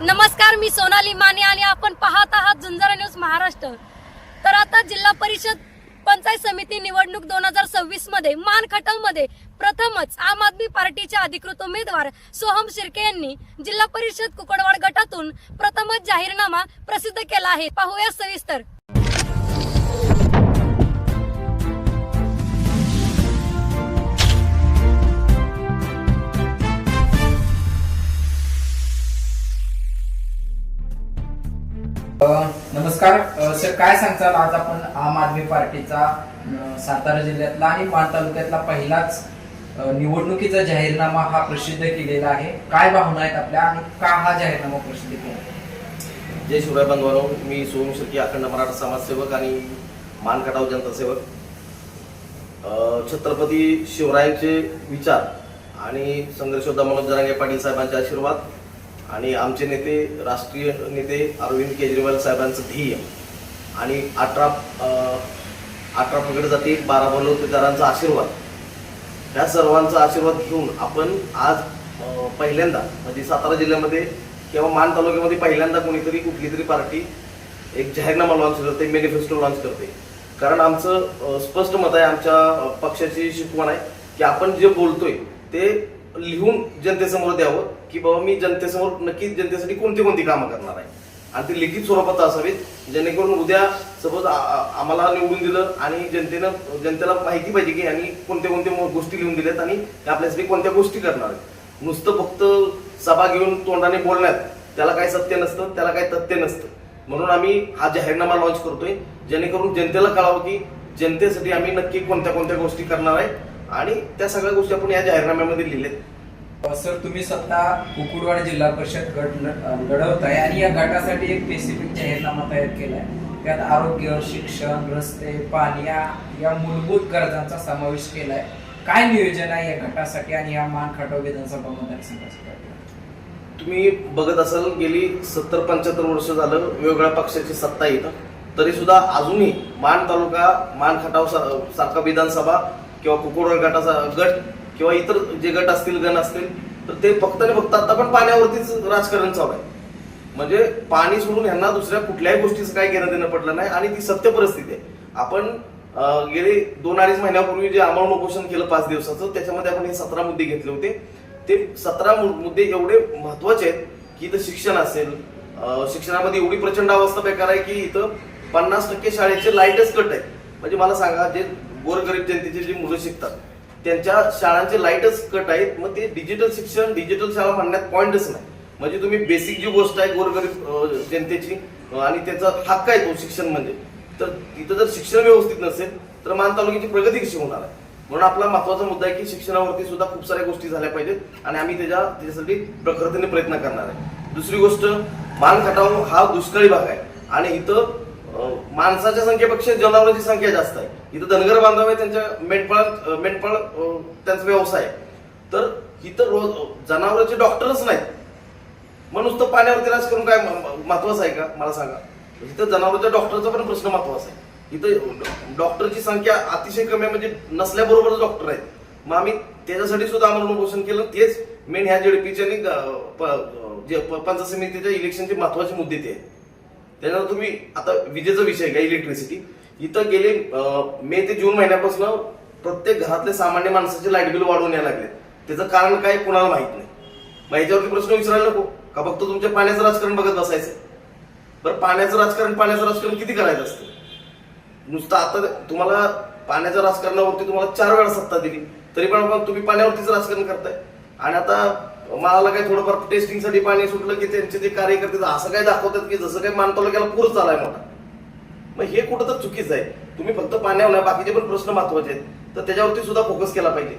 नमस्कार मी सोनाली माने आणि आपण पाहत आहात झुंजारा न्यूज महाराष्ट्र. तर आता जिल्हा परिषद पंचायत समिती निवडणूक दोन हजार सव्वीसमध्ये मानमध्ये प्रथमच आम आदमी पार्टीचे अधिकृत उमेदवार सोहम शिर्के यांनी जिल्हा परिषद कुकडवाड गटातून प्रथमच जाहीरनामा प्रसिद्ध केला आहे. पाहूया सविस्तर. नमस्कार. सर काय सांगताल? आज आपण आम आदमी पार्टीचा सातारा जिल्ह्यातला आणि माण तालुक्यातला पहिलाच निवडणुकीचा जाहीरनामा हा प्रसिद्ध केलेला आहे. काय भावना आहेत आपल्या आणि का हा जाहीरनामा प्रसिद्ध केला? जय शिवराय बांधवानो मी सोहम शिर्के अखंड मराठा समाजसेवक आणि मानखटाव जनतासेवक अ, छत्रपती शिवरायांचे विचार आणि संघर्षोद्धा मनोज जरांगे पाटील साहेबांचे आशीर्वाद. आणि आमचे नेते राष्ट्रीय नेते अरविंद केजरीवाल साहेबांचं ध्येय. आणि अठरा अठरा पगड जाती बारा बलुतेदारांचा आशीर्वाद. ह्या सर्वांचा आशीर्वाद घेऊन आपण आज पहिल्यांदा म्हणजे सातारा जिल्ह्यामध्ये किंवा मान तालुक्यामध्ये पहिल्यांदा कोणीतरी कुठली तरी पार्टी एक जाहीरनामा लॉन्च करते मॅनिफेस्टो लॉन्च करते. कारण आमचं स्पष्ट मत आहे आमच्या पक्षाची शिकवण आहे की आपण जे बोलतोय ते लिहून जनतेसमोर द्यावं. की बाबा मी जनतेसमोर नक्की जनतेसाठी कोणती कोणती कामं करणार आहे? आणि ती लिखित स्वरूपात असावीत जेणेकरून उद्या सपोज आम्हाला निवडून दिलं आणि जनतेनं जनतेला माहिती पाहिजे की यांनी कोणत्या कोणत्या मो- गोष्टी लिहून दिल्यात आणि आपल्यासाठी कोणत्या गोष्टी करणार आहेत. नुसतं फक्त सभा घेऊन तोंडाने बोलण्यात त्याला काही सत्य नसतं त्याला काही तथ्य नसतं. म्हणून आम्ही हा जाहीरनामा लॉन्च करतोय जेणेकरून जनतेला कळावं की जनतेसाठी आम्ही नक्की कोणत्या कोणत्या गोष्टी करणार आहे आणि त्या सगळ्या गोष्टी आपण या जाहीरनाम्यामध्ये लिहिल्या आहेत सर तुम्ही स्वतः कुकुडवाड जिल्हा परिषद गट लढवताय आणि या गटासाठी एक स्पेसिफिक जाहीरनामा तयार केलाय. त्यात आरोग्य शिक्षण रस्ते पाणी या या मूलभूत गरजांचा समावेश केलाय. काय नियोजन आहे या गटासाठी आणि या मान खटाव विधानसभा मतदारसंघासाठी तुम्ही बघत असाल गेली सत्तर पंच्याहत्तर वर्ष झालं वेगवेगळ्या पक्षाची सत्ता येतं तरी सुद्धा अजूनही मान तालुका मान खटाव सारखा विधानसभा किंवा कुकुडवाड गटाचा गट किंवा इतर जे गट असतील गण असतील तर ते फक्त आणि फक्त आता पण पाण्यावरतीच राजकारण चालू आहे. म्हणजे पाणी सोडून ह्यांना दुसऱ्या कुठल्याही गोष्टीचं काय घेणं देणं पडलं नाही आणि ती सत्य परिस्थिती आहे. आपण गेले दोन अडीच महिन्यापूर्वी जे आमरण उपोषण केलं पाच दिवसाचं त्याच्यामध्ये आपण हे सतरा मुद्दे घेतले होते. ते सतरा मु- मुद्दे एवढे महत्त्वाचे आहेत की इथं शिक्षण असेल शिक्षणामध्ये एवढी प्रचंड अवस्था बेकार आहे की इथं पन्नास टक्के शाळेचे लाईटच कट आहे. म्हणजे मला सांगा जे गोरगरीब जनतेचे जे मुलं शिकतात त्यांच्या शाळांचे लाईटच कट आहेत. मग ते डिजिटल शिक्षण डिजिटल शाळा म्हणण्यात पॉईंटच नाही. म्हणजे तुम्ही बेसिक जी गोष्ट आहे गोरगरीब जनतेची आणि त्याचा हक्क आहे तो शिक्षण म्हणजे. तर तिथं जर शिक्षण व्यवस्थित नसेल तर मान तालुक्याची प्रगती कशी होणार आहे? म्हणून आपला महत्त्वाचा मुद्दा आहे की शिक्षणावरती सुद्धा खूप साऱ्या गोष्टी झाल्या पाहिजेत आणि आम्ही त्याच्या त्याच्यासाठी प्रखरतेने प्रयत्न करणार आहे. दुसरी गोष्ट मान खटाव हा दुष्काळी भाग आहे. आणि इथं माणसाच्या संख्येपेक्षा जनावरांची संख्या जास्त आहे. इथं धनगर बांधव आहे त्यांच्या मेंढपाळ मेंढपाळ त्यांचा व्यवसाय आहे. तर इथं रोज जनावरांचे डॉक्टरच नाहीत. मग नुसतं पाण्यावरती करून काय म- महत्वाचं आहे का? मला सांगा. इथं जनावरांच्या डॉक्टरचा पण प्रश्न महत्त्वाचा आहे. इथं डॉक्टरची संख्या अतिशय कमी आहे म्हणजे नसल्याबरोबरच डॉक्टर आहेत. मग आम्ही त्याच्यासाठी सुद्धा आम्हाला उपोषण केलं. तेच मेन ह्या जेडपीच्या आणि प- जे पंचायत समितीच्या इलेक्शनचे महत्त्वाचे मुद्दे ते आहेत. त्याच्यानंतर तुम्ही आता विजेचा विषय घ्या इलेक्ट्रिसिटी इथं गेले मे ते जून महिन्यापासून प्रत्येक घरातले सामान्य माणसाचे लाइट बिल वाढवून यायला लागले त्याचं कारण काय कुणाला माहीत नाही. मग याच्यावरती प्रश्न विचारायला नको. का फक्त तुमच्या पाण्याचं राजकारण बघत बसायचं बरं पाण्याचं राजकारण पाण्याचं राजकारण किती करायचं असतं? नुसतं आता तुम्हाला पाण्याच्या राजकारणावरती तुम्हाला चार वेळा सत्ता दिली. तरी पण तुम्ही पाण्यावरतीच राजकारण करताय. आणि आता मला काय थोडंफार टेस्टिंगसाठी पाणी सुटलं की त्यांचे जे कार्यकर्ते असं काय दाखवतात की जसं काय मान तालुक्याला पूर चालाय मोठा. मग हे कुठं तर चुकीचं आहे. तुम्ही फक्त पाण्यावर नाही बाकीचे पण प्रश्न महत्त्वाचे आहेत. तर त्याच्यावरती सुद्धा फोकस केला पाहिजे.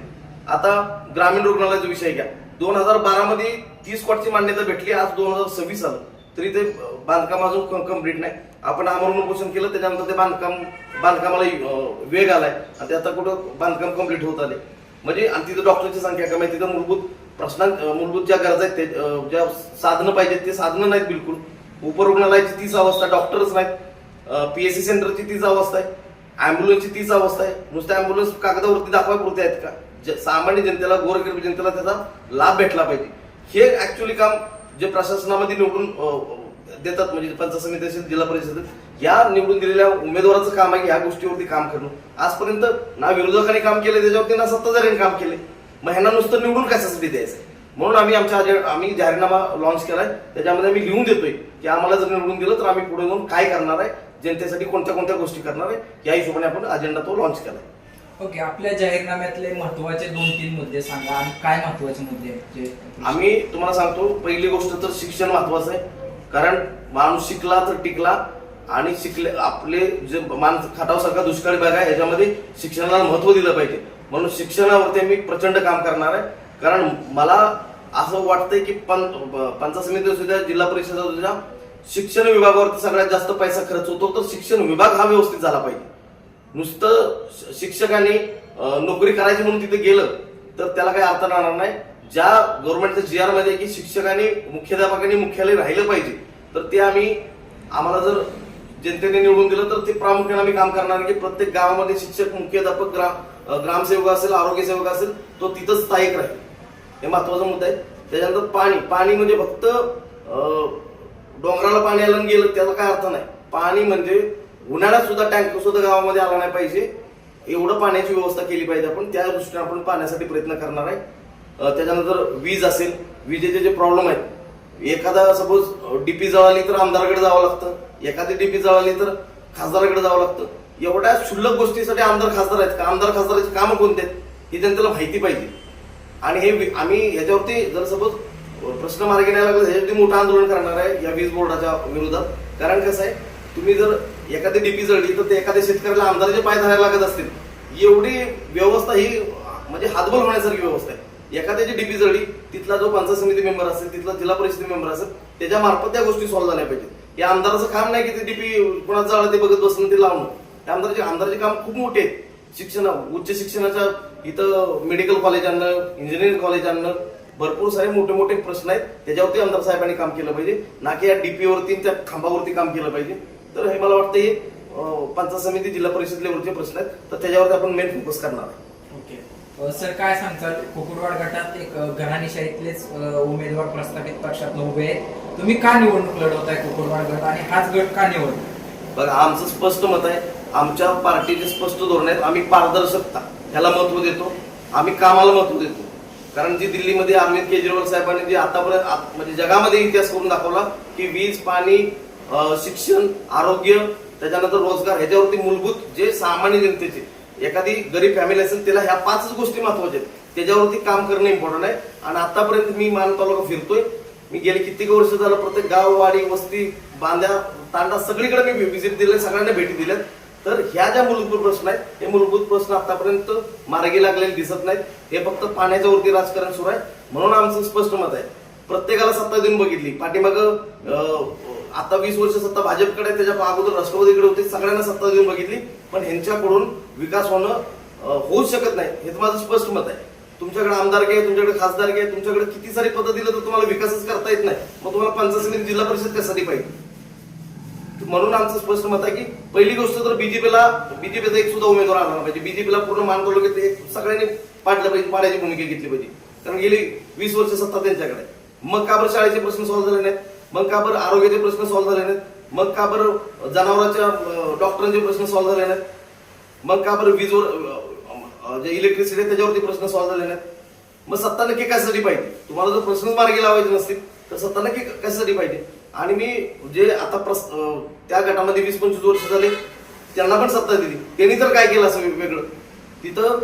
आता ग्रामीण रुग्णालयाचा विषय घ्या. दोन हजार बारा मध्ये तीस कोटीची मान्यता भेटली आज दोन हजार सव्वीस आलं. तरी ते बांधकाम अजून कंप्लीट नाही. आपण आमरण पोषण केलं त्याच्यानंतर ते बांधकाम बांधकामाला वेग आलाय. आणि ते आता कुठं बांधकाम कंप्लीट होत आले म्हणजे आणि तिथं डॉक्टरची संख्या कमी आहे. तिथं मूलभूत प्रश्नां मूलभूत ज्या गरजा आहेत ते ज्या साधनं पाहिजेत ते साधनं नाहीत बिलकुल. उपरुग्णालयाची तीच अवस्था डॉक्टरच नाहीत. पीएससी सेंटरची तीच अवस्था आहे. अँब्युलन्सची तीच अवस्था आहे. नुसत्या अँब्युलन्स कागदावरती दाखवायपुरते आहेत का? ज- सामान्य जनतेला गोरगरीब जनतेला त्याचा लाभ भेटला पाहिजे. हे ऍक्च्युली काम जे प्रशासनामध्ये निवडून देतात म्हणजे पंचायत समिती असेल जिल्हा परिषद या निवडून दिलेल्या उमेदवाराचं काम आहे की या गोष्टीवरती काम करणं. आजपर्यंत ना विरोधकांनी काम केले त्याच्यावरती ना सत्ताधाऱ्यांनी काम केले. मग ह्यांना नुसतं निवडून कशासाठी द्यायचं? म्हणून आम्ही आमच्या आम्ही जाहीरनामा लॉन्च केलाय. त्याच्यामध्ये आम्ही लिहून देतोय की आम्हाला जर निवडून दिलं तर आम्ही पुढे जाऊन काय करणार आहे? जनतेसाठी कोणत्या कोणत्या गोष्टी करणार आहे? या हिशोबाने आपण अजेंडा तो लॉन्च केलाय. ओके आपल्या जाहीरनाम्यातले महत्त्वाचे दोन तीन मुद्दे सांगा. आणि काय महत्त्वाचे मुद्दे आम्ही तुम्हाला सांगतो पहिली गोष्ट तर शिक्षण महत्वाचं आहे. कारण माणूस शिकला तर टिकला आणि शिकले आपले जे माणूस खाटावसारखा दुष्काळी भाग आहे याच्यामध्ये शिक्षणाला महत्त्व दिलं पाहिजे. म्हणून शिक्षणावरती मी प्रचंड काम करणार आहे. कारण मला असं वाटतंय की पं पंचायत समिती असू द्या जिल्हा परिषद असू द्या शिक्षण विभागावरती सगळ्यात जास्त पैसा खर्च होतो तर शिक्षण विभाग हा व्यवस्थित झाला पाहिजे. नुसतं शिक्षकांनी नोकरी करायची म्हणून तिथे गेलं तर त्याला काही अर्थ राहणार नाही. ज्या गव्हर्नमेंटच्या जी आरमध्ये आहे की शिक्षकांनी मुख्याध्यापकांनी मुख्यालय राहिलं पाहिजे तर ते आम्ही आम्हाला जर जनतेने निवडून दिलं तर ते प्रामुख्याने आम्ही काम करणार. आहे की प्रत्येक गावामध्ये शिक्षक मुख्याध्यापक ग्राम ग्रामसेवक असेल आरोग्य सेवक असेल तो तिथंच स्थायिक राहील. हे महत्त्वाचा मुद्दा आहे. त्याच्यानंतर पाणी पाणी म्हणजे फक्त डोंगराला पाणी आलं गेलं त्याचा काय अर्थ नाही. पाणी म्हणजे उन्हाळ्यात सुद्धा टँकर सुद्धा गावामध्ये आला नाही पाहिजे. एवढं पाण्याची व्यवस्था केली पाहिजे आपण. त्या दृष्टीने आपण पाण्यासाठी प्रयत्न करणार आहे. त्याच्यानंतर वीज असेल विजेचे जे प्रॉब्लेम आहेत एखादा सपोज डीपी जळाली तर आमदाराकडे जावं लागतं एखादी डीपी जळाली तर खासदाराकडे जावं लागतं. एवढ्या क्षुल्लक गोष्टीसाठी आमदार खासदार आहेत का? आमदार खासदाराची कामं कोणते आहेत? हे जनतेला माहिती पाहिजे. आणि हे आम्ही ह्याच्यावरती जर सपोज प्रश्न मार्गी नाही लागला ह्याच्यावरती मोठं आंदोलन करणार आहे या वीज बोर्डाच्या विरोधात. कारण कसं आहे तुम्ही जर एखादी डीपी जळली तर ते एखाद्या शेतकऱ्याला आमदाराचे पाय धरायला लागत असतील. एवढी व्यवस्था ही म्हणजे हातबल होण्यासारखी व्यवस्था आहे. एखाद्याची डीपी जळली तिथला जो पंचायत समिती मेंबर असेल तिथला जिल्हा परिषद मेंबर असेल त्याच्या मार्फत त्या गोष्टी सॉल्व्ह झाल्या पाहिजेत. या आमदाराचं काम नाही की ते डीपी कुणाचं जाळं ते बघत बसणं ते लावणं. त्या आमदाराचे आमदाराचे काम खूप मोठे आहेत. शिक्षण उच्च शिक्षणाच्या इथं मेडिकल कॉलेज आणणं इंजिनिअरिंग कॉलेज आणणं भरपूर सारे मोठे मोठे प्रश्न आहेत. त्याच्यावरती आमदार साहेबांनी काम केलं पाहिजे. ना की या डीपीवरती त्या खांबावरती काम केलं पाहिजे. तर हे मला वाटतं हे पंचायत समिती जिल्हा परिषद लेवलचे प्रश्न आहेत. तर त्याच्यावरती आपण मेन फोकस करणार आहे ओके सर काय सांगताल कुकुडवाड गटात एक अ, उमेदवार प्रस्थापित पक्षात उभे आहेत. तुम्ही का निवडणूक लढवताय कुकुडवाड गट? आणि हाच गट का निवड बघा आमचं स्पष्ट मत आहे. आमच्या पार्टीचे स्पष्ट धोरण आहेत. आम्ही पारदर्शकता ह्याला महत्त्व देतो. आम्ही कामाला महत्त्व देतो. कारण जी दिल्लीमध्ये अरविंद केजरीवाल साहेबांनी जे आतापर्यंत म्हणजे जगामध्ये इतिहास करून दाखवला की वीज पाणी शिक्षण आरोग्य त्याच्यानंतर रोजगार ह्याच्यावरती मूलभूत जे सामान्य जनतेचे एखादी गरीब फॅमिली असेल त्याला ह्या पाचच गोष्टी महत्त्वाच्या आहेत. त्याच्यावरती काम करणं इम्पॉर्टंट आहे. आणि आतापर्यंत मी मान तालुका फिरतोय. मी गेले कित्येक वर्ष झालं प्रत्येक गाव वाडी वस्ती बांध्या तांडा सगळीकडे मी व्हिजिट दिले सगळ्यांना भेटी दिल्यात. तर ह्या ज्या मूलभूत प्रश्न आहेत हे मूलभूत प्रश्न आतापर्यंत मार्गी लागलेले दिसत नाहीत. हे फक्त पाण्याच्या वरती राजकारण सुरू आहे. म्हणून आमचं स्पष्ट मत आहे. प्रत्येकाला सत्ता देऊन बघितली. पाठीमाग आता वीस वर्ष सत्ता भाजपकडे आहे, त्याच्या अगोदर राष्ट्रवादीकडे होती सगळ्यांना सत्ता देऊन बघितली पण ह्यांच्याकडून विकास होणं होऊ होऊच शकत नाही हे माझं स्पष्ट मत आहे. तुमच्याकडे आमदार घे तुमच्याकडे खासदार घे तुमच्याकडे किती सारी पद दिलं तर तुम्हाला विकासच करता येत नाही. मग तुम्हाला पंचायत समिती जिल्हा परिषद कशासाठी पाहिजे? म्हणून आमचं स्पष्ट मत आहे की पहिली गोष्ट तर बीजेपीला बीजेपीचा एक सुद्धा उमेदवार आला पाहिजे. बीजेपीला पूर्ण मान तालुक्यात एक सगळ्यांनी पाडलं पाहिजे पाडायची भूमिका घेतली पाहिजे. कारण गेली वीस वर्ष सत्ता त्यांच्याकडे मग का बरं शाळेचे प्रश्न सॉल्व्ह झाले नाहीत? मग का बरं आरोग्याचे प्रश्न सॉल्व्ह झाले नाहीत? मग का बरं जनावरांच्या डॉक्टरांचे प्रश्न सॉल्व्ह झाले नाहीत? मग का बरं वीजवर जे इलेक्ट्रिसिटी त्याच्यावरती प्रश्न सॉल्व्ह झाले नाहीत? मग सत्ता नक्की कशासाठी पाहिजे? तुम्हाला जर प्रश्नच मार्गी लावायचे नसतील तर सत्ता नक्की कशासाठी पाहिजे? आणि मी जे आता प्रस त्या गटामध्ये वीस पंचवीस वर्ष झाले त्यांना पण सत्ता दिली. त्यांनी तर काय केलं असं वेगळं? तिथं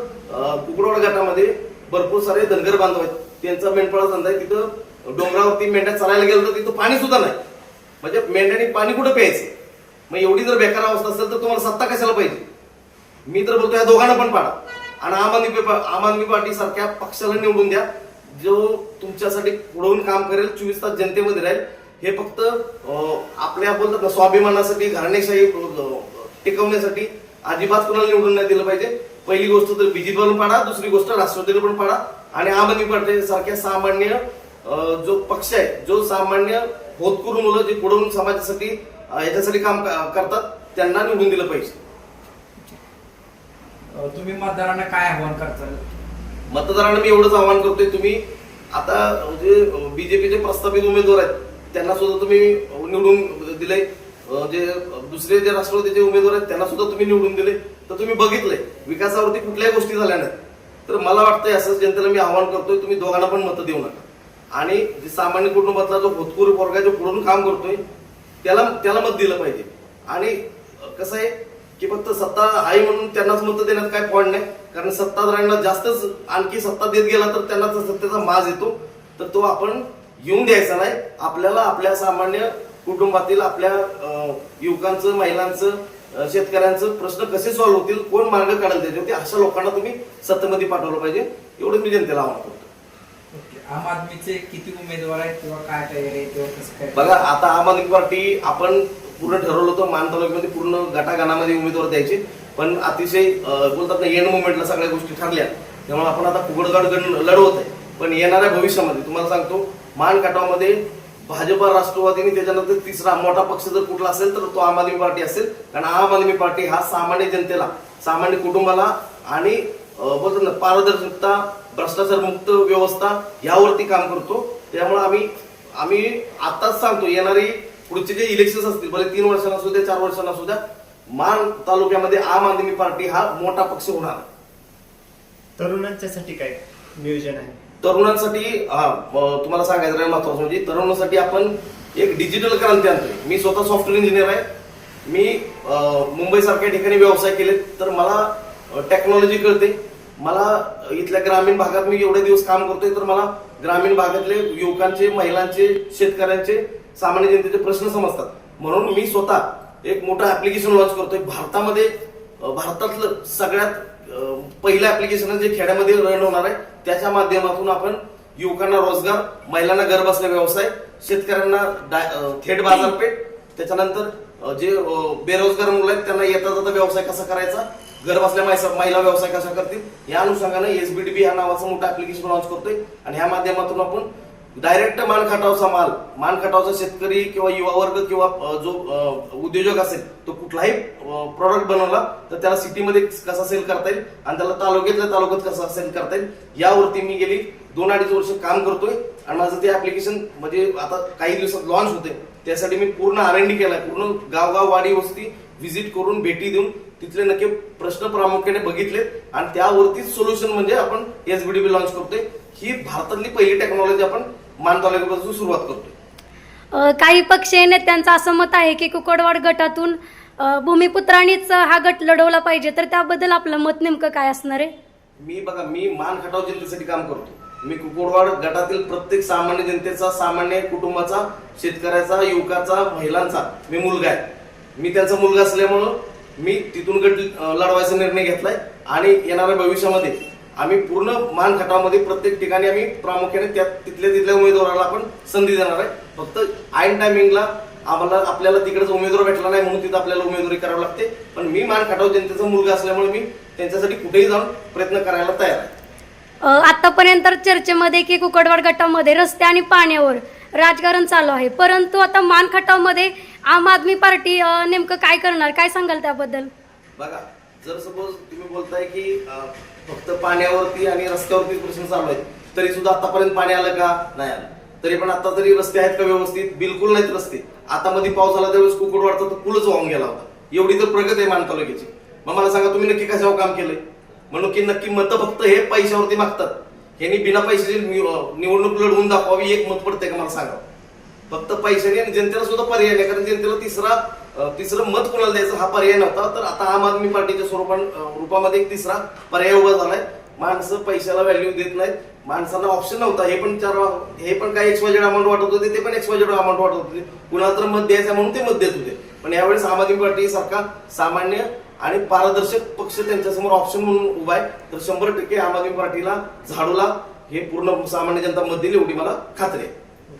कुकडवाड गटामध्ये भरपूर सारे धनगर बांधव आहेत. त्यांचा मेंढपाळा धंदा आहे तिथं डोंगरावरती मेंढ्या चालायला गेलं तर तिथं पाणी सुद्धा नाही. म्हणजे मेंढ्याने पाणी कुठं प्यायचं? मग एवढी जर बेकार अवस्था असेल तर तुम्हाला सत्ता कशाला पाहिजे? मी तर बोलतो या दोघांना पण पाडा. आणि आम आदमी पा- आम आदमी पार्टी सारख्या पक्षाला निवडून द्या जो तुमच्यासाठी पुढवून काम करेल चोवीस तास जनतेमध्ये राहील. हे फक्त आपल्या बोलतात ना स्वाभिमानासाठी घराणेशाही टिकवण्यासाठी अजिबात कोणाला निवडून नाही दिलं पाहिजे. पहिली गोष्ट तर बीजेपी पण पाडा दुसरी गोष्ट राष्ट्रवादीला पण पाडा. आणि आम आदमी पार्टी सारख्या सामान्य जो पक्ष आहे जो सामान्य होतकरू मुलं जे पुढवून समाजासाठी याच्यासाठी काम करतात त्यांना निवडून दिलं पाहिजे. तुम्ही मतदारांना काय आव्हान करताल? मतदारांना मी एवढंच आवाहन करतोय तुम्ही आता जे बीजेपीचे प्रस्तावित उमेदवार आहेत त्यांना सुद्धा तुम्ही निवडून दिले जे दुसरे जे राष्ट्रवादीचे उमेदवार आहेत त्यांना सुद्धा तुम्ही निवडून दिले तर तुम्ही बघितलंय विकासावरती कुठल्याही गोष्टी झाल्या नाहीत. तर मला वाटतंय असं जनतेला मी आव्हान करतोय तुम्ही दोघांना पण मतं देऊ नका. आणि जे सामान्य कुटुंबातला जो होतकूर वर्ग जो पुढून काम करतोय त्याला त्याला मत दिलं पाहिजे. आणि कसं आहे की फक्त सत्ता आहे म्हणून त्यांनाच मत देण्यात काय पॉईंट नाही. कारण सत्ताधाऱ्यांना जास्तच आणखी सत्ता देत गेला तर त्यांना सत्तेचा माज येतो. तर तो आपण येऊन द्यायचा नाही. आपल्याला आपल्या सामान्य कुटुंबातील आपल्या युवकांचं महिलांचं शेतकऱ्यांचं प्रश्न कसे सॉल्व्ह होतील कोण मार्ग काढेल त्याच्यावरती अशा लोकांना तुम्ही सत्तेमध्ये पाठवलं पाहिजे. एवढं मी जनतेला आवाहन करतो. ओके. आम आदमीचे किती उमेदवार आहेत किंवा काय तयारी आहे किंवा कसं काय? बघा आता आम आदमी पार्टी आपण पूर्ण ठरवलं होतं मान तालुक्यामध्ये पूर्ण गटागानामध्ये उमेदवार द्यायचे. पण अतिशय बोलतात ना एंड मुवमेंटला सगळ्या गोष्टी ठरल्या. त्यामुळे आपण आता कुगडगाड गण लढवत आहे. पण येणाऱ्या भविष्यामध्ये तुम्हाला सांगतो मान काटावमध्ये भाजपा राष्ट्रवादीने त्याच्यानंतर तिसरा मोठा पक्ष जर कुठला असेल तर तो आम आदमी पार्टी असेल. कारण आम आदमी पार्टी हा सामान्य जनतेला सामान्य कुटुंबाला आणि बोलतात ना पारदर्शकता भ्रष्टाचार मुक्त व्यवस्था यावरती काम करतो. त्यामुळे आम्ही आम्ही आताच सांगतो येणारी पुढचे जे इलेक्शन असतील भले तीन वर्षांना असू द्या चार वर्षांना असू द्या मान तालुक्यामध्ये आम आदमी पार्टी हा मोठा पक्ष होणार. तरुणांच्यासाठी काय नियोजन आहे? तरुणांसाठी हा तुम्हाला सांगायचं आहे महत्वाचं म्हणजे तरुणांसाठी आपण एक डिजिटल क्रांती आणतोय. मी स्वतः सॉफ्टवेअर इंजिनियर आहे. मी मुंबईसारख्या ठिकाणी व्यवसाय केले तर मला टेक्नॉलॉजी कळते. मला इथल्या ग्रामीण भागात मी एवढे दिवस काम करतोय तर मला ग्रामीण भागातले युवकांचे महिलांचे शेतकऱ्यांचे सामान्य जनतेचे प्रश्न समजतात. म्हणून मी स्वतः एक मोठं ऍप्लिकेशन लॉन्च करतोय. भारतामध्ये भारतातलं सगळ्यात पहिलं ऍप्लिकेशन जे खेड्यामध्ये रन होणार आहे त्याच्या माध्यमातून आपण युवकांना रोजगार महिलांना घर बसल्या व्यवसाय शेतकऱ्यांना डाय- थेट बाजारपेठ त्याच्यानंतर जे बेरोजगार मुलं आहेत त्यांना येता जाता व्यवसाय कसा करायचा घर बसल्या महिला व्यवसाय कसा करतील या अनुषंगाने एसबीडीबी या नावाचं मोठं ऍप्लिकेशन लॉन्च करतोय. आणि ह्या माध्यमातून आपण डायरेक्ट मानखटावचा माल मानखटावचा शेतकरी किंवा युवा वर्ग किंवा जो उद्योजक असेल तो कुठलाही प्रॉडक्ट बनवला तर त्याला सिटीमध्ये कसा सेल करता येईल आणि त्याला तालुक्यातल्या तालुक्यात कसा सेल करता येईल यावरती मी गेली दोन अडीच वर्ष काम करतोय. आणि माझं ते ऍप्लिकेशन म्हणजे आता काही दिवसात लॉन्च होते त्यासाठी मी पूर्ण आर एन डी केलाय पूर्ण गावगाव वाडी वस्ती व्हिजिट करून भेटी देऊन तिथले नक्की प्रश्न प्रामुख्याने बघितले. आणि त्यावरतीच सोल्युशन म्हणजे आपण एसबीडीबी लॉन्च करतोय. ही भारतातली पहिली टेक्नॉलॉजी आपण मान तालुक्यापासून सुरुवात करतोय. अ, काही पक्षीय नेत्यांचं असं मत आहे की कुकडवाड गटातून अ, भूमिपुत्रांनीच हा गट लढवला पाहिजे. तर त्याबद्दल आपलं मत नेमकं काय असणार आहे? मी बघा मी मान खटाव जनतेसाठी काम करतो. मी कुकुडवाड गटातील प्रत्येक सामान्य जनतेचा सामान्य कुटुंबाचा शेतकऱ्याचा युवकाचा महिलांचा मी मुलगा आहे. मी त्यांचा मुलगा असल्यामुळं मी तिथून गट अं, लढवायचा निर्णय घेतलाय आणि येणाऱ्या भविष्यामध्ये आम्ही पूर्ण मान खटावमध्ये प्रत्येक ठिकाणी आम्ही प्रामुख्याने त्या तिथल्या तिथल्या उमेदवाराला आपण संधी देणार आहे. फक्त आयन टायमिंगला आम्हाला आपल्याला तिकडेच उमेदवार भेटला नाही म्हणून तिथं आपल्याला उमेदवारी करावी लागते. पण मी मान खटाव जनतेचा मुलगा असल्यामुळे मी त्यांच्यासाठी कुठेही जाऊन प्रयत्न करायला तयार आहे. आतापर्यंत चर्चेमध्ये की कुकडवाड गटामध्ये रस्ते आणि पाण्यावर राजकारण चालू आहे. परंतु आता मान खटावमध्ये आम आदमी पार्टी नेमकं काय करणार? काय सांगाल त्याबद्दल? बघा जर सपोज तुम्ही बोलताय की अं, फक्त पाण्यावरती आणि रस्त्यावरती प्रश्न चालू आहेत. तरी सुद्धा आतापर्यंत पाणी आलं का? नाही आलं. तरी पण आता तरी रस्ते आहेत का व्यवस्थित? बिलकुल नाहीत रस्ते. आता मध्ये पाऊस आला त्यावेळेस कुकुट वाढतं तर पूलच वाहून गेला होता. एवढी तर प्रगत आहे मान तालुक्याची मग मला सांगा तुम्ही नक्की कशावर काम केलंय? म्हणून की नक्की मतं फक्त हे पैशावरती मागतात. यांनी बिना पैशाची निव- निवडणूक लढवून दाखवावी एक मत पडतंय का मला सांगा. फक्त पैशाने आणि जनतेला सुद्धा पर्याय नाही कारण जनतेला तिसरा तिसरं मत कोणाला द्यायचं हा पर्याय नव्हता. तर आता आम आदमी पार्टीच्या स्वरूपान रूपामध्ये एक तिसरा पर्याय उभा झालाय. माणसं पैशाला व्हॅल्यू देत नाहीत. माणसांना ऑप्शन नव्हता. हे पण चार हे पण काही एक्सवायजेड अमाऊंट वाटत होते ते पण एक्सवायजेड अमाऊंट वाटत होते. कुणाला तर मत द्यायचं म्हणून ते मत देत होते. पण यावेळेस आम आदमी पार्टी सारखा सामान्य आणि पारदर्शक पक्ष त्यांच्यासमोर ऑप्शन म्हणून उभा आहे. तर शंभर टक्के आम आदमी पार्टीला झाडूला हे पूर्ण सामान्य जनता मत दिली एवढी मला खात्री आहे.